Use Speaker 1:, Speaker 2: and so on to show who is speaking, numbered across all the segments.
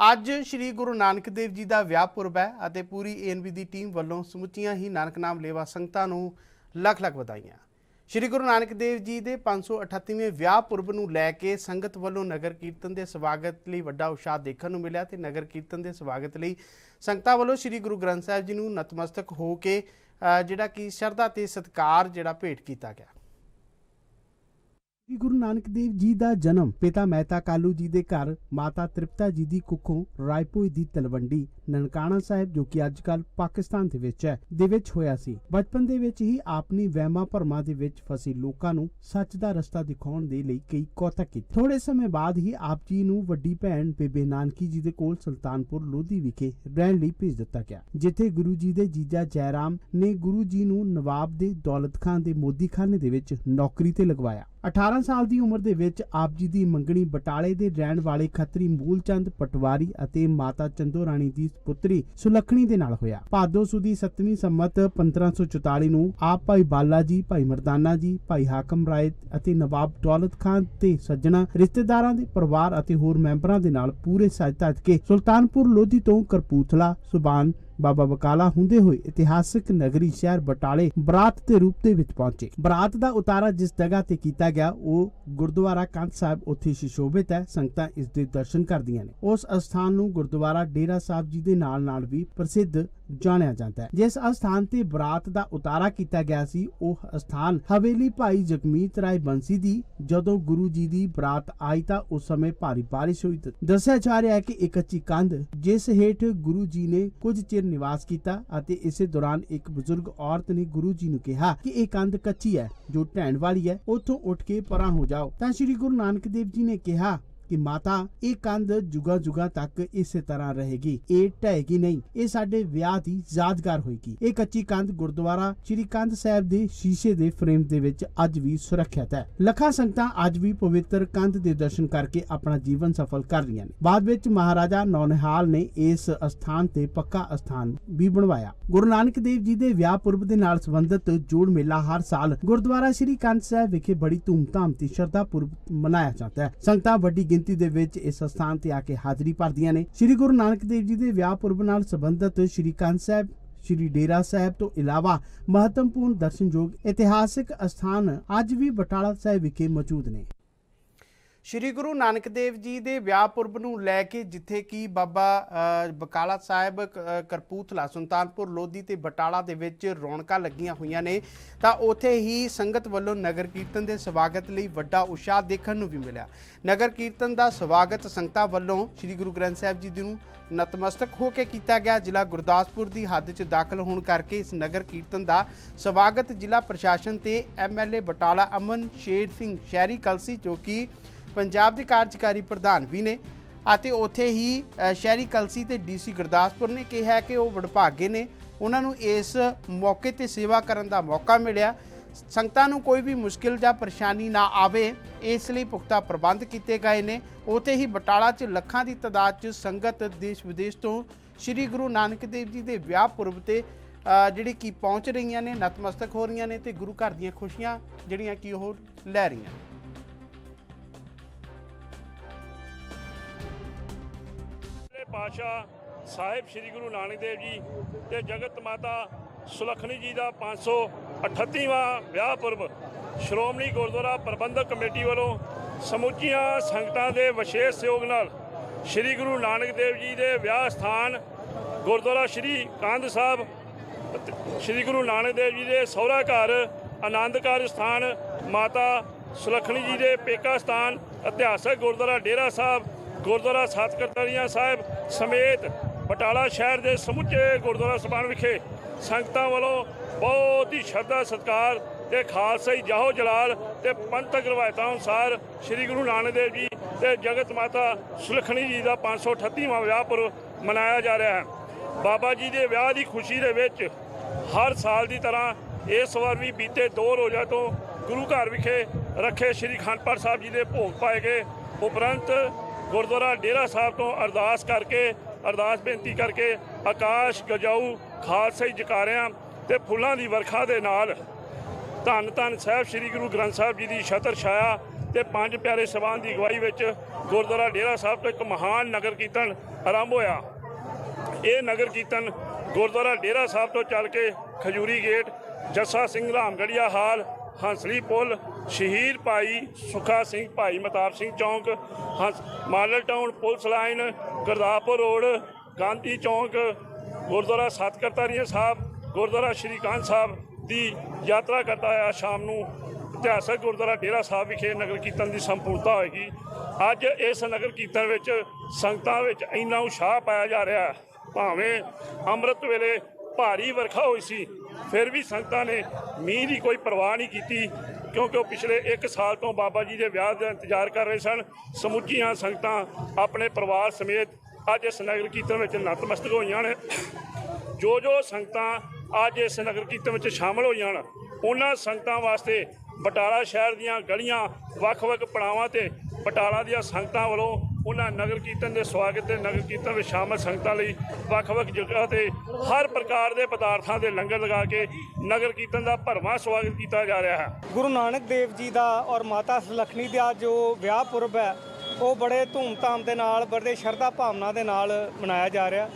Speaker 1: ਅੱਜ ਸ੍ਰੀ ਗੁਰੂ ਨਾਨਕ ਦੇਵ ਜੀ ਦਾ ਵਿਆਹ ਪੁਰਬ ਹੈ ਅਤੇ ਪੂਰੀ ਏਐਨਬੀ ਦੀ ਟੀਮ ਵੱਲੋਂ ਸਮੁੱਚੀਆਂ ਹੀ ਨਾਨਕ ਨਾਮ ਲੇਵਾ ਸੰਗਤਾਂ ਨੂੰ ਲੱਖ ਲੱਖ ਵਧਾਈਆਂ। ਸ੍ਰੀ ਗੁਰੂ ਨਾਨਕ ਦੇਵ ਜੀ ਦੇ 538ਵੇਂ ਵਿਆਹ ਪੁਰਬ ਨੂੰ ਲੈ ਕੇ ਸੰਗਤ ਵੱਲੋਂ ਨਗਰ ਕੀਰਤਨ ਦੇ ਸਵਾਗਤ ਲਈ ਵੱਡਾ ਉਤਸ਼ਾਹ ਦੇਖਣ ਨੂੰ ਮਿਲਿਆ ਤੇ ਨਗਰ ਕੀਰਤਨ ਦੇ ਸਵਾਗਤ ਲਈ ਸੰਗਤਾਂ ਵੱਲੋਂ ਸ੍ਰੀ ਗੁਰੂ ਗ੍ਰੰਥ ਸਾਹਿਬ ਜੀ ਨੂੰ ਨਤਮਸਤਕ ਹੋ ਕੇ ਜਿਹੜਾ ਕਿ ਸ਼ਰਧਾ ਤੇ ਸਤਿਕਾਰ ਜਿਹੜਾ ਭੇਟ ਕੀਤਾ ਗਿਆ।
Speaker 2: ਸ੍ਰੀ ਗੁਰੂ ਨਾਨਕ ਦੇਵ ਜੀ ਦਾ ਜਨਮ ਪਿਤਾ ਮਹਿਤਾ ਕਾਲੂ ਜੀ ਦੇ ਘਰ, ਮਾਤਾ ਤ੍ਰਿਪਤਾ ਜੀ ਦੀ ਕੁੱਖੋਂ ਰਾਏਪੁਰ ਦੀ ਤਲਵੰਡੀ, ਨਨਕਾਣਾ ਸਾਹਿਬ, ਜੋ ਕਿ ਅੱਜ ਕੱਲ ਪਾਕਿਸਤਾਨ ਦੇ ਵਿੱਚ ਹੈ, ਦੇ ਵਿੱਚ ਹੋਇਆ ਸੀ। ਬਚਪਨ ਦੇ ਵਿੱਚ ਹੀ ਆਪਣੀ ਵਹਿਮਾਂ ਭਰਮਾਂ ਦੇ ਵਿੱਚ ਫਸੇ ਲੋਕਾਂ ਨੂੰ ਸੱਚ ਦਾ ਰਸਤਾ ਦਿਖਾਉਣ ਦੇ ਲਈ ਕਈ ਕੋਤਕ ਕੀਤੇ। ਥੋੜੇ ਸਮੇਂ ਬਾਅਦ ਹੀ ਆਪ ਜੀ ਨੂੰ ਵੱਡੀ ਭੈਣ ਬੇਬੇ ਨਾਨਕੀ ਜੀ ਦੇ ਕੋਲ ਸੁਲਤਾਨਪੁਰ ਲੋਧੀ ਵਿਖੇ ਰਹਿਣ ਲਈ ਭੇਜ ਦਿੱਤਾ ਗਿਆ, ਜਿੱਥੇ ਗੁਰੂ ਜੀ ਦੇ ਜੀਜਾ ਜੈਰਾਮ ਨੇ ਗੁਰੂ ਜੀ ਨੂੰ ਨਵਾਬ ਦੇ ਦੌਲਤ ਖਾਨ ਦੇ ਮੋਦੀ ਖਾਨੇ ਦੇ ਵਿੱਚ ਨੌਕਰੀ ਤੇ ਲਗਵਾਇਆ। 18 ਸਾਲ ਦੀ ਉਮਰ ਦੇ ਵਿੱਚ ਆਪ ਜੀ ਦੀ ਮੰਗਣੀ ਬਟਾਲੇ ਦੇ ਰਹਿਣ ਵਾਲੇ ਖੱਤਰੀ ਮੂਲਚੰਦ ਪਟਵਾਰੀ ਅਤੇ ਮਾਤਾ ਚੰਦੋ ਰਾਣੀ ਦੀ ਪੁੱਤਰੀ ਸੁਲੱਖਣੀ ਦੇ ਨਾਲ ਹੋਇਆ। ਭਾਦੋ ਸੁਦੀ 7ਵੀਂ ਸੰਮਤ 1544 ਨੂੰ ਆਪ ਭਾਈ ਬਾਲਾ ਜੀ, ਭਾਈ ਮਰਦਾਨਾ ਜੀ, ਭਾਈ ਹਾਕਮ ਰਾਏ ਅਤੇ ਨਵਾਬ ਦੌਲਤ ਖਾਨ ਤੇ ਸੱਜਣਾ ਰਿਸ਼ਤੇਦਾਰਾਂ ਦੇ ਪਰਿਵਾਰ ਅਤੇ ਹੋਰ ਮੈਂਬਰਾਂ ਦੇ ਨਾਲ ਪੂਰੇ ਸੱਜ ਕੇ ਸੁਲਤਾਨਪੁਰ ਲੋਧੀ ਤੋਂ ਕਰਪੂਥਲਾ, ਸੁਬਾਨ ਬਾਬਾ ਬਕਾਲਾ ਹੁੰਦੇ ਹੋਏ ਇਤਿਹਾਸਕ ਨਗਰੀ ਸ਼ਹਿਰ ਬਟਾਲੇ ਬਰਾਤ ਦੇ ਰੂਪ ਦੇ ਵਿੱਚ ਪਹੁੰਚੇ। ਬਰਾਤ ਦਾ ਉਤਾਰਾ ਜਿਸ ਜਗ੍ਹਾ ਤੇ ਕੀਤਾ ਗਿਆ, ਉਹ ਗੁਰਦੁਆਰਾ ਕੰਧ ਸਾਹਿਬ ਉੱਥੇ ਸ਼ਿਸ਼ੋਭਿਤ ਹੈ, ਸੰਗਤਾਂ ਇਸ ਦੇ ਦਰਸ਼ਨ ਕਰਦੀਆਂ ਨੇ। ਉਸ ਅਸਥਾਨ ਨੂੰ ਗੁਰਦੁਆਰਾ ਡੇਰਾ ਸਾਹਿਬ ਜੀ ਦੇ ਨਾਲ ਨਾਲ ਵੀ ਪ੍ਰਸਿੱਧ ਜਾਣਿਆ ਜਾਂਦਾ ਹੈ। ਜਿਸ ਅਸਥਾਨ ਤੇ ਬਰਾਤ ਦਾ ਉਤਾਰਾ ਕੀਤਾ ਗਿਆ ਸੀ, ਉਹ ਅਸਥਾਨ ਹਵੇਲੀ ਭਾਈ ਜਗਮੀਤ ਰਾਏ ਬੰਸੀ ਦੀ, ਜਦੋਂ ਗੁਰੂ ਜੀ ਦੀ ਬਰਾਤ ਆਈ ਤਾਂ ਉਸ ਸਮੇਂ ਭਾਰੀ ਬਾਰਿਸ਼ ਹੋਈ ਦੱਸਿਆ ਜਾ ਰਿਹਾ ਹੈ ਕਿ ਇੱਕ ਕੱਚੀ ਕੰਧ ਜਿਸ ਹੇਠ ਗੁਰੂ ਜੀ ਨੇ ਕੁਝ ਚਿਰ ਨਿਵਾਸ ਕੀਤਾ ਅਤੇ ਇਸੇ ਦੌਰਾਨ ਇੱਕ ਬਜ਼ੁਰਗ ਔਰਤ ਨੇ ਗੁਰੂ ਜੀ ਨੂੰ ਕਿਹਾ ਕਿ ਇਹ ਕੰਧ ਕੱਚੀ ਹੈ, ਜੋ ਢਹਿਣ ਵਾਲੀ ਹੈ, ਉੱਥੋਂ ਉੱਠ ਕੇ ਪਰਾਂ ਹੋ ਜਾਓ। ਤਾਂ ਸ੍ਰੀ ਗੁਰੂ ਨਾਨਕ ਦੇਵ ਜੀ ਨੇ ਕਿਹਾ ਕਿ ਮਾਤਾ, ਇਹ ਕੰਧ ਜੁਗਾ ਜੁਗਾ ਤੱਕ ਇਸੇ ਤਰ੍ਹਾਂ ਰਹੇਗੀ। ਇਹ ਢਹੇਗੀ ਨਹੀਂ, ਇਹ ਸਾਡੇ ਵਿਆਹ ਦੀ ਯਾਦਗਾਰ ਹੋਏਗੀ। ਇਹ ਕੱਚੀ ਕੰਧ ਗੁਰਦੁਆਰਾ ਸ੍ਰੀ ਕੰਧ ਸਾਹਿਬ ਦੇ ਸ਼ੀਸ਼ੇ ਦੇ ਫਰੇਮ ਦੇ ਵਿੱਚ ਅੱਜ ਵੀ ਸੁਰੱਖਿਅਤ ਹੈ। ਲੱਖਾਂ ਸੰਗਤਾਂ ਅੱਜ ਵੀ ਪਵਿੱਤਰ ਕੰਧ ਦੇ ਦਰਸ਼ਨ ਕਰਕੇ ਆਪਣਾ ਜੀਵਨ ਸਫਲ ਕਰ ਰਹੀਆਂ ਨੇ। ਬਾਅਦ ਵਿੱਚ ਮਹਾਰਾਜਾ ਨੌਨਿਹਾਲ ਨੇ ਇਸ ਅਸਥਾਨ ਤੇ ਪੱਕਾ ਅਸਥਾਨ ਵੀ ਬਣਵਾਇਆ। ਗੁਰੂ ਨਾਨਕ ਦੇਵ ਜੀ ਦੇ ਵਿਆਹ ਪੁਰਬ ਦੇ ਨਾਲ ਸੰਬੰਧਿਤ ਜੋੜ ਮੇਲਾ ਹਰ ਸਾਲ ਗੁਰਦੁਆਰਾ ਸ੍ਰੀ ਕੰਧ ਸਾਹਿਬ ਵਿਖੇ ਬੜੀ ਧੂਮਧਾਮ ਤੇ ਸ਼ਰਧਾ ਪੁਰਬ ਮਨਾਇਆ ਜਾਂਦਾ ਹੈ। ਸੰਗਤਾਂ ਵੱਡੀ ਗਿਣਤੀ ਦੇ ਵਿੱਚ ਇਸ ਸਥਾਨ ਤੇ ਆ ਕੇ ਹਾਜ਼ਰੀ ਭਰਦੀਆਂ ਨੇ। ਸ੍ਰੀ ਗੁਰੂ ਨਾਨਕ ਦੇਵ ਜੀ ਦੇ ਵਿਆਹ ਪੁਰਬ ਨਾਲ ਸੰਬੰਧਿਤ ਸ੍ਰੀ ਕੰਧ ਸਾਹਿਬ, ਸ਼੍ਰੀ ਡੇਰਾ ਸਾਹਿਬ ਤੋਂ ਇਲਾਵਾ ਮਹੱਤਵਪੂਰਨ ਦਰਸ਼ਨਯੋਗ ਇਤਿਹਾਸਿਕ ਅਸਥਾਨ ਅੱਜ ਵੀ ਬਟਾਲਾ ਸਾਹਿਬ ਵਿਖੇ ਮੌਜੂਦ ਨੇ।
Speaker 1: ਸ਼੍ਰੀ ਗੁਰੂ ਨਾਨਕ ਦੇਵ ਜੀ ਦੇ ਵਿਆਹ ਪੁਰਬ ਨੂੰ ਲੈ ਕੇ ਜਿੱਥੇ ਕਿ ਬਾਬਾ ਬਕਾਲਾ ਸਾਹਿਬ, ਕ- ਕਰਪੂਥਲਾ ਸੁਲਤਾਨਪੁਰ, ਲੋਧੀ ਤੇ ਬਟਾਲਾ ਦੇ ਵਿੱਚ ਰੌਣਕਾਂ ਲੱਗੀਆਂ ਹੋਈਆਂ ਨੇ, ਤਾਂ ਉਥੇ ਹੀ ਸੰਗਤ ਵੱਲੋਂ ਨਗਰ ਕੀਰਤਨ ਦੇ ਸਵਾਗਤ ਲਈ ਵੱਡਾ ਉਤਸ਼ਾਹ ਦੇਖਣ ਨੂੰ ਵੀ ਮਿਲਿਆ। ਨਗਰ ਕੀਰਤਨ ਦਾ ਸਵਾਗਤ ਸੰਗਤਾਂ ਵੱਲੋਂ ਸ਼੍ਰੀ ਗੁਰੂ ਗ੍ਰੰਥ ਸਾਹਿਬ ਜੀ ਨੂੰ ਨਤਮਸਤਕ ਹੋ ਕੇ ਕੀਤਾ ਗਿਆ। ਜ਼ਿਲ੍ਹਾ ਗੁਰਦਾਸਪੁਰ ਦੀ ਹੱਦ 'ਚ ਦਾਖਲ ਹੋਣ ਕਰਕੇ ਇਸ ਨਗਰ ਕੀਰਤਨ ਦਾ ਸਵਾਗਤ ਜ਼ਿਲ੍ਹਾ ਪ੍ਰਸ਼ਾਸਨ ਤੇ ਐਮਐਲਏ ਬਟਾਲਾ ਅਮਨ ਸ਼ੇਰ ਸਿੰਘ ਸ਼ਹਿਰੀ ਕਲਸੀ, ਜੋ ਕਿ ਪੰਜਾਬ ਦੇ ਕਾਰਜਕਾਰੀ ਪ੍ਰਧਾਨ ਵੀ ਨੇ ਅਤੇ ਉੱਥੇ ਹੀ ਸ਼ਹਿਰੀ ਕਲਸੀ ਤੇ ਡੀਸੀ ਗੁਰਦਾਸਪੁਰ ਨੇ ਕਿਹਾ ਕਿ ਉਹ ਵਡਭਾਗੇ ਨੇ। ਉਹਨਾਂ ਨੂੰ ਇਸ ਮੌਕੇ ਤੇ ਸੇਵਾ ਕਰਨ ਦਾ ਮੌਕਾ ਮਿਲਿਆ। ਸੰਗਤਾਂ ਨੂੰ ਕੋਈ ਵੀ ਮੁਸ਼ਕਿਲ ਜਾਂ ਪਰੇਸ਼ਾਨੀ ਨਾ ਆਵੇ, ਇਸ ਲਈ ਪੁਖਤਾ ਪ੍ਰਬੰਧ ਕੀਤੇ ਗਏ ਨੇ। ਉੱਥੇ ਹੀ ਬਟਾਲਾ 'ਚ ਲੱਖਾਂ ਦੀ ਤਾਦਾਦ 'ਚ ਸੰਗਤ ਦੇਸ਼ ਵਿਦੇਸ਼ ਤੋਂ ਸ੍ਰੀ ਗੁਰੂ ਨਾਨਕ ਦੇਵ ਜੀ ਦੇ ਵਿਆਹ ਪੁਰਬ ਤੇ ਜਿਹੜੀ ਕੀ ਪਹੁੰਚ ਰਹੀਆਂ ਨੇ, ਨਤਮਸਤਕ ਹੋ ਰਹੀਆਂ ਨੇ ਤੇ ਗੁਰੂ ਘਰ ਦੀਆਂ ਖੁਸ਼ੀਆਂ ਜਿਹੜੀਆਂ ਕੀ ਉਹ ਲੈ ਰਹੀਆਂ ਨੇ।
Speaker 3: ਪਾਤਸ਼ਾਹ ਸਾਹਿਬ ਸ੍ਰੀ ਗੁਰੂ ਨਾਨਕ ਦੇਵ ਜੀ ਤੇ ਜਗਤ ਮਾਤਾ ਸੁਲੱਖਣੀ ਜੀ ਦਾ 538ਵਾਂ ਵਿਆਹ ਪੁਰਬ ਸ਼੍ਰੋਮਣੀ ਗੁਰਦੁਆਰਾ ਪ੍ਰਬੰਧਕ ਕਮੇਟੀ ਵੱਲੋਂ ਸਮੁੱਚੀਆਂ ਸੰਗਤਾਂ ਦੇ ਵਿਸ਼ੇਸ਼ ਸਹਿਯੋਗ ਨਾਲ ਸ੍ਰੀ ਗੁਰੂ ਨਾਨਕ ਦੇਵ ਜੀ ਦੇ ਵਿਆਹ ਸਥਾਨ ਗੁਰਦੁਆਰਾ ਸ੍ਰੀ ਕੰਧ ਸਾਹਿਬ ਅਤੇ ਸ੍ਰੀ ਗੁਰੂ ਨਾਨਕ ਦੇਵ ਜੀ ਦੇ ਸਹੁਰਾ ਘਰ, ਆਨੰਦ ਆਨੰਦਕਾਰ ਸਥਾਨ, ਮਾਤਾ ਸੁਲੱਖਣੀ ਜੀ ਦੇ ਪੇਕਾ ਸਥਾਨ, ਇਤਿਹਾਸਕ ਗੁਰਦੁਆਰਾ ਡੇਰਾ ਸਾਹਿਬ ਗੁਰਦੁਆਰਾ ਸਤਕਰਤਰੀਆਂ ਸਾਹਿਬ ਸਮੇਤ ਬਟਾਲਾ ਸ਼ਹਿਰ ਦੇ ਸਮੁੱਚੇ ਗੁਰਦੁਆਰਾ ਸਭਾਨ ਵਿਖੇ ਸੰਗਤਾਂ ਵੱਲੋਂ ਬਹੁਤ ਹੀ ਸ਼ਰਧਾ, ਸਤਿਕਾਰ ਤੇ ਖਾਲਸਾ ਹੀ ਜਾਹੋ ਜਲਾਲ ਤੇ ਪੰਥਕ ਰਵਾਇਤਾਂ ਅਨੁਸਾਰ ਸ੍ਰੀ ਗੁਰੂ ਨਾਨਕ ਦੇਵ ਜੀ ਤੇ ਜਗਤ ਮਾਤਾ ਸੁਲੱਖਣੀ ਜੀ ਦਾ 538ਵਾਂ ਵਿਆਹ ਪੁਰਬ ਮਨਾਇਆ ਜਾ ਰਿਹਾ ਹੈ। ਬਾਬਾ ਜੀ ਦੇ ਵਿਆਹ ਦੀ ਖੁਸ਼ੀ ਦੇ ਵਿੱਚ ਹਰ ਸਾਲ ਦੀ ਤਰ੍ਹਾਂ ਇਸ ਵਾਰ ਵੀ ਬੀਤੇ ਦੋ ਰੋਜ਼ਾ ਤੋਂ ਗੁਰੂ ਘਰ ਵਿਖੇ ਰੱਖੇ ਸ੍ਰੀ ਖੰਡ ਸਾਹਿਬ ਜੀ ਦੇ ਭੋਗ ਪਾਏ ਗਏ। ਉਪਰੰਤ ਗੁਰਦੁਆਰਾ ਡੇਰਾ ਸਾਹਿਬ ਤੋਂ ਅਰਦਾਸ ਕਰਕੇ, ਅਰਦਾਸ ਬੇਨਤੀ ਕਰਕੇ ਆਕਾਸ਼ ਗਜਾਊ ਖਾਲਸਾ ਹੀ ਜਕਾਰਿਆਂ ਤੇ ਫੁੱਲਾਂ ਦੀ ਵਰਖਾ ਦੇ ਨਾਲ ਧੰਨ ਧੰਨ ਸਾਹਿਬ ਸ੍ਰੀ ਗੁਰੂ ਗ੍ਰੰਥ ਸਾਹਿਬ ਜੀ ਦੀ ਛਤਰ ਛਾਇਆ ਤੇ ਪੰਜ ਪਿਆਰੇ ਸਵਾਨ ਦੀ ਅਗਵਾਈ ਵਿੱਚ ਗੁਰਦੁਆਰਾ ਡੇਰਾ ਸਾਹਿਬ ਤੋਂ ਇੱਕ ਮਹਾਨ ਨਗਰ ਕੀਰਤਨ ਆਰੰਭ ਹੋਇਆ। ਇਹ ਨਗਰ ਕੀਰਤਨ ਗੁਰਦੁਆਰਾ ਡੇਰਾ ਸਾਹਿਬ ਤੋਂ ਚੱਲ ਕੇ ਖਜੂਰੀ ਗੇਟ, ਜੱਸਾ ਸਿੰਘ ਰਾਮਗੜੀਆ ਹਾਲ, ਹੰਸਲੀ ਪੁਲ ਸ਼ਹੀਦ ਭਾਈ ਸੁਖਾ ਸਿੰਘ, ਭਾਈ ਮਤਾਬ ਸਿੰਘ ਚੌਂਕ Hans model town police line, Gurdaspur road, Gandhi ਚੌਂਕ, ਗੁਰਦੁਆਰਾ ਸਤਕਰਤਾਰੀਆ ਸਾਹਿਬ, ਗੁਰਦੁਆਰਾ ਸ਼੍ਰੀ ਕਾਨ ਸਾਹਿਬ ਦੀ ਯਾਤਰਾ ਕਰਦਾ ਆ ਸ਼ਾਮ ਨੂੰ ਇਤਿਹਾਸਕ ਗੁਰਦੁਆਰਾ ਡੇਰਾ ਸਾਹਿਬ ਵਿਖੇ ਨਗਰ ਕੀਰਤਨ ਦੀ ਸੰਪੂਰਨਤਾ ਹੋਏਗੀ। ਅੱਜ ਇਸ ਨਗਰ ਕੀਰਤਨ ਵਿੱਚ ਸੰਗਤਾਂ ਵਿੱਚ ਇੰਨਾ ਉਸ਼ਾਹ ਪਾਇਆ ਜਾ ਰਿਹਾ ਹੈ। ਭਾਵੇਂ ਅੰਮ੍ਰਿਤ ਵੇਲੇ ਭਾਰੀ ਵਰਖਾ ਹੋਈ ਸੀ, ਫਿਰ ਵੀ ਸੰਗਤਾਂ ਨੇ ਮੀਂਹ ਦੀ ਕੋਈ ਪਰਵਾਹ ਨਹੀਂ ਕੀਤੀ। ਕਿਉਂਕਿ ਉਹ ਪਿਛਲੇ 1 ਸਾਲ ਤੋਂ ਬਾਬਾ ਜੀ ਦੇ ਵਿਆਹ ਦਾ ਇੰਤਜ਼ਾਰ ਕਰ ਰਹੇ ਸਨ, ਸਮੁੱਚੀਆਂ ਸੰਗਤਾਂ ਆਪਣੇ ਪਰਿਵਾਰ ਸਮੇਤ ਅੱਜ ਇਸ ਨਗਰ ਕੀਰਤਨ ਵਿੱਚ ਨਤਮਸਤਕ ਹੋਈਆਂ ਨੇ। ਜੋ ਜੋ ਸੰਗਤਾਂ ਅੱਜ ਇਸ ਨਗਰ ਕੀਰਤਨ ਵਿੱਚ ਸ਼ਾਮਲ ਹੋਈਆਂ ਹਨ ਉਹਨਾਂ ਸੰਗਤਾਂ ਵਾਸਤੇ ਬਟਾਲਾ ਸ਼ਹਿਰ ਦੀਆਂ ਗਲੀਆਂ ਵੱਖ-ਵੱਖ ਪੜਾਵਾਂ ਤੇ ਬਟਾਲਾ ਦੀਆਂ ਸੰਗਤਾਂ ਵੱਲੋਂ ਉਹਨਾਂ ਨਗਰ ਕੀਰਤਨ ਦੇ ਸਵਾਗਤ ਤੇ ਨਗਰ ਕੀਰਤਨ ਵਿੱਚ ਸ਼ਾਮਲ ਸੰਗਤਾਂ ਲਈ ਵੱਖ-ਵੱਖ ਜਗ੍ਹਾ ਤੇ ਹਰ ਪ੍ਰਕਾਰ ਦੇ ਪਦਾਰਥਾਂ ਦੇ ਲੰਗਰ ਲਗਾ ਕੇ ਨਗਰ ਕੀਰਤਨ ਦਾ ਭਰਵਾਂ ਸਵਾਗਤ ਕੀਤਾ ਜਾ ਰਿਹਾ ਹੈ।
Speaker 4: ਗੁਰੂ ਨਾਨਕ ਦੇਵ ਜੀ ਦਾ ਔਰ ਮਾਤਾ ਸੁਲੱਖਣੀ ਦਾ ਜੋ ਵਿਆਹ ਪੁਰਬ ਹੈ, ਉਹ ਬੜੇ ਧੂਮਧਾਮ ਦੇ ਨਾਲ, ਬੜੇ ਸ਼ਰਧਾ ਭਾਵਨਾ ਦੇ ਨਾਲ ਮਨਾਇਆ ਜਾ ਰਿਹਾ।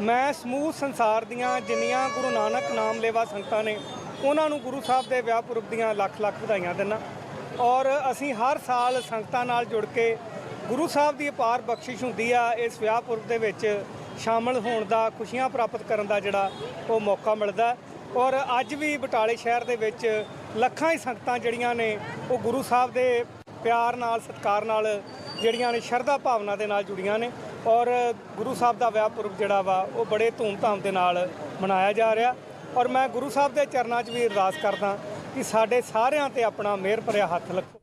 Speaker 4: ਮੈਂ ਸਮੂਹ ਸੰਸਾਰ ਦੀਆਂ ਜਿੰਨੀਆਂ ਗੁਰੂ ਨਾਨਕ ਨਾਮ ਲੇਵਾ ਸੰਗਤਾਂ ਨੇ, ਉਹਨਾਂ ਨੂੰ ਗੁਰੂ ਸਾਹਿਬ ਦੇ ਵਿਆਹ ਪੁਰਬ ਦੀਆਂ ਲੱਖ ਲੱਖ ਵਧਾਈਆਂ ਦਿੰਦਾ। ਔਰ ਅਸੀਂ ਹਰ ਸਾਲ ਸੰਗਤਾਂ ਨਾਲ ਜੁੜ ਕੇ ਗੁਰੂ ਸਾਹਿਬ ਦੀ ਅਪਾਰ ਬਖਸ਼ਿਸ਼ ਹੁੰਦੀ ਆ, ਇਸ ਵਿਆਹ ਪੁਰਬ ਦੇ ਵਿੱਚ ਸ਼ਾਮਲ ਹੋਣ ਦਾ, ਖੁਸ਼ੀਆਂ ਪ੍ਰਾਪਤ ਕਰਨ ਦਾ ਜਿਹੜਾ ਉਹ ਮੌਕਾ ਮਿਲਦਾ ਔਰ ਅੱਜ ਵੀ ਬਟਾਲੇ ਸ਼ਹਿਰ ਦੇ ਵਿੱਚ ਲੱਖਾਂ ਹੀ ਸੰਗਤਾਂ ਜਿਹੜੀਆਂ ਨੇ, ਉਹ ਗੁਰੂ ਸਾਹਿਬ ਦੇ ਪਿਆਰ ਨਾਲ, ਸਤਿਕਾਰ ਨਾਲ ਜਿਹੜੀਆਂ ਨੇ, ਸ਼ਰਧਾ ਭਾਵਨਾ ਦੇ ਨਾਲ ਜੁੜੀਆਂ ਨੇ। ਔਰ ਗੁਰੂ ਸਾਹਿਬ ਦਾ ਵਿਆਹ ਪੁਰਬ ਜਿਹੜਾ ਵਾ, ਉਹ ਬੜੇ ਧੂਮਧਾਮ ਦੇ ਨਾਲ ਮਨਾਇਆ ਜਾ ਰਿਹਾ। ਔਰ ਮੈਂ ਗੁਰੂ ਸਾਹਿਬ ਦੇ ਚਰਨਾਂ 'ਚ ਵੀ ਅਰਦਾਸ ਕਰਦਾ ਕਿ ਸਾਡੇ ਸਾਰਿਆਂ ਤੇ ਆਪਣਾ ਮਿਹਰ ਭਰਿਆ ਹੱਥ ਰੱਖੋ।